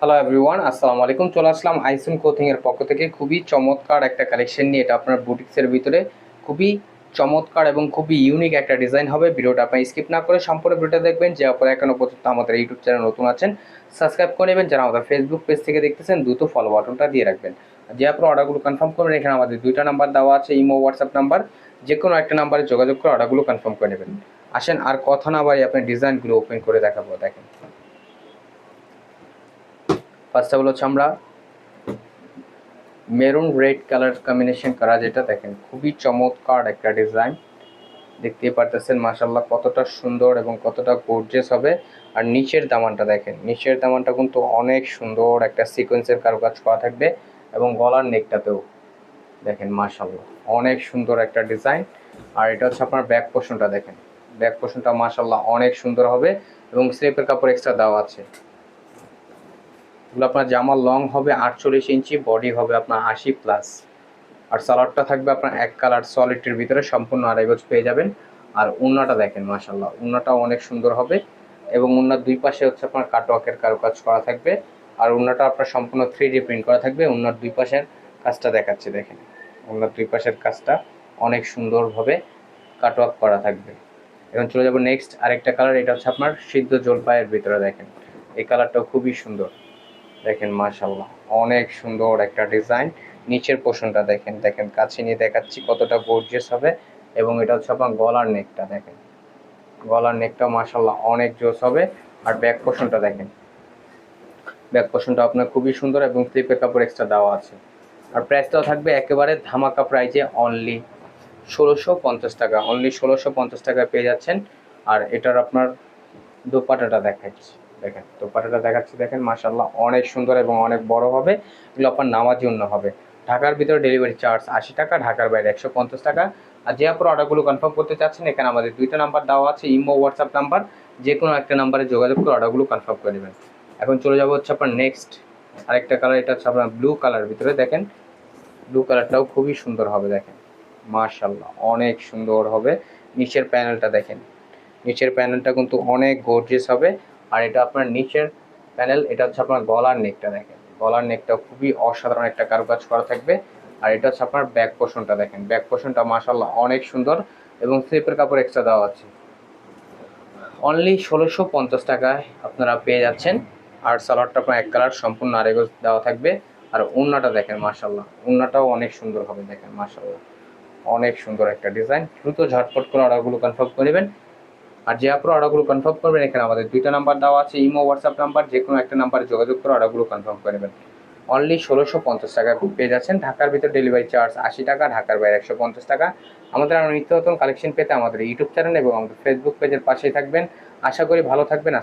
Hello everyone আসসালামু আলাইকুম। চলে আসলাম আইসুন কোথিং এর পক্ষ থেকে। খুবই চমৎকার একটা কালেকশন নিয়ে। এটা আপনার বুটিক্সের ভিতরে খুবই চমৎকার এবং খুবই ইউনিক একটা ডিজাইন হবে। ভিডিওটা আপনি স্কিপ না করে সম্পূর্ণ ভিডিওটা দেখবেন। যে আপনারা এখনও পর্যন্ত আমাদের ইউটিউব চ্যানেল নতুন আছেন সাবস্ক্রাইব করে নেবেন। যারা আমাদের ফেসবুক পেজ থেকে দেখতেছেন, দ্রুত ফলো বাটনটা দিয়ে রাখবেন। যে আপনার অর্ডারগুলো কনফার্ম করবেন, এখানে আমাদের দুইটা নাম্বার দেওয়া আছে ইমো হোয়াটসঅ্যাপ নাম্বার যে কোনো একটা নাম্বারে যোগাযোগ করে অর্ডারগুলো কনফার্ম করে নেবেন। আসেন, আর কথা না বাড়ি আপনি ডিজাইনগুলো ওপেন করে দেখাবো। দেখেন। ফার্স্ট অফ অল হচ্ছে আমরা মেরুন রেড কালার কম্বিনেশন করা যেটা দেখেন, খুবই চমৎকার একটা ডিজাইন দেখতেই পারতেছেন মাসাল্লাহ কতটা সুন্দর এবং কতটা গর্জিয়াস হবে। আর নিচের দামানটা দেখেন, নিচের দামানটা কিন্তু অনেক সুন্দর একটা সিকোয়েন্সের কারুকাজ করা থাকবে এবং গলার নেকটাতেও দেখেন মাসাল্লাহ অনেক সুন্দর একটা ডিজাইন আর এটা হচ্ছে আপনার ব্যাক পোর্শনটা দেখেন। ব্যাক পোর্শনটা মাসাল্লাহ অনেক সুন্দর হবে এবং স্লিপের কাপড় এক্সট্রা দেওয়া আছে। এগুলো আপনার জামা লং হবে আটচল্লিশ ইঞ্চি বডি হবে আপনার আশি প্লাস আর সালোয়ারটা থাকবে আপনার এক কালার সলিডের ভিতরে, সম্পূর্ণ আড়াই গজ পেয়ে যাবেন। আর উন্নাটা দেখেন মাসাল্লাহ উন্নাটাও অনেক সুন্দর হবে। এবং উন্নার দুই পাশে হচ্ছে আপনার কাটওয়ার্কের কারুকাজ করা থাকবে। আর উন্নাটা আপনার সম্পূর্ণ থ্রি ডি প্রিন্ট করা থাকবে। উন্নার দুই পাশের কাজটা দেখাচ্ছে, দেখেন। উন্নার দুই পাশের কাজটা অনেক সুন্দরভাবে কাটওয়ার্ক করা থাকবে। এখন চলে যাব নেক্সট আরেকটা কালার এটা হচ্ছে আপনার সিদ্ধ জলপাইয়ের ভিতরে, দেখেন। এই কালারটাও খুবই সুন্দর। দেখেন মাশাল্লাহ অনেক সুন্দর একটা ডিজাইন। নিচের পোর্শনটা দেখেন দেখেন, কাছে নিয়ে দেখাচ্ছি কতটা গর্জিয়াস হবে। এবং এটা হচ্ছে আপনার গলার নেকটা দেখেন। গলার নেকটা মাশাল্লাহ অনেক জোস হবে। আর ব্যাক পোর্শনটা দেখেন। ব্যাক পোর্শনটা আপনার খুবই সুন্দর এবং স্লিপের কাপড় এক্সট্রা দেওয়া আছে। আর প্রাইসটাও থাকবে একেবারে ধামাকা প্রাইজে অনলি ষোলোশো পঞ্চাশ টাকা অনলি ষোলোশো পঞ্চাশ টাকায় পেয়ে যাচ্ছেন। আর এটার আপনার দোপাটাটা দেখাচ্ছি। দেখেন দোপাটাটা দেখাচ্ছি, দেখেন মাশাল্লাহ অনেক সুন্দর এবং অনেক বড় হবে। এগুলো আপনার নামার জন্য হবে। ঢাকার ভিতরে ডেলিভারি চার্জ আশি টাকা, ঢাকার বাইরে একশো পঞ্চাশ টাকা। আর যে আপনার অর্ডারগুলো কনফার্ম করতে চাচ্ছেন, এখানে আমাদের দুইটা নাম্বার দেওয়া আছে, ইমো হোয়াটসঅ্যাপ নাম্বার যে কোনো একটা নাম্বারে যোগাযোগ করে অর্ডারগুলো কনফার্ম করে নেবেন। এখন চলে যাব হচ্ছে আপনার নেক্সট আরেকটা কালার এটা হচ্ছে আপনার ব্লু কালার ভিতরে, দেখেন। ব্লু কালারটাও খুবই সুন্দর হবে, দেখেন। মার্শাল্লাহ অনেক সুন্দর হবে। নিচের প্যানেলটা দেখেন। নিচের প্যানেলটা কিন্তু অনেক গর্জিয়াস হবে। আর এটা আপনার নিচের প্যানেল এটা হচ্ছে আপনার গলার নেকটা দেখেন। গলার নেকটা খুবই অসাধারণ একটা কারুকাজ করা থাকবে। আর এটা হচ্ছে আপনার ব্যাক পোর্শনটা দেখেন। ব্যাক পোর্শনটা মাশাল্লাহ অনেক সুন্দর এবং স্লিপের কাপড় এক্সট্রা দেওয়া আছে। অনলি ষোলোশো পঞ্চাশ টাকায় আপনারা পেয়ে যাচ্ছেন। আর সালোয়ারটা আপনার এক কালার সম্পূর্ণ আরেগজ দেওয়া থাকবে। আর উন্নাটা দেখেন মাশাল্লাহ উন্নাটাও অনেক সুন্দর হবে দেখেন মাশাল্লাহ অনেক সুন্দর একটা ডিজাইন দ্রুত ঝটপট করে অর্ডারগুলো কনফার্ম করে নেবেন। আর যে আপনার অর্ডারগুলো কনফার্ম করবেন, এখানে আমাদের দুইটা নাম্বার দেওয়া আছে ইমো হোয়াটসঅ্যাপ নাম্বার যে কোনো একটা নাম্বারে যোগাযোগ করে অর্ডারগুলো কনফার্ম করে নেবেন। অনলি ষোলোশো পঞ্চাশ টাকা পেয়ে যাচ্ছেন। ঢাকার ভিতর ডেলিভারি চার্জ আশি টাকা, ঢাকার বাইরে একশো পঞ্চাশ টাকা। আমাদের আরও নিত্য নতুন কালেকশন পেতে আমাদের ইউটিউব চ্যানেল এবং আমাদের ফেসবুক পেজের পাশেই থাকবেন। আশা করি ভালো থাকবেন।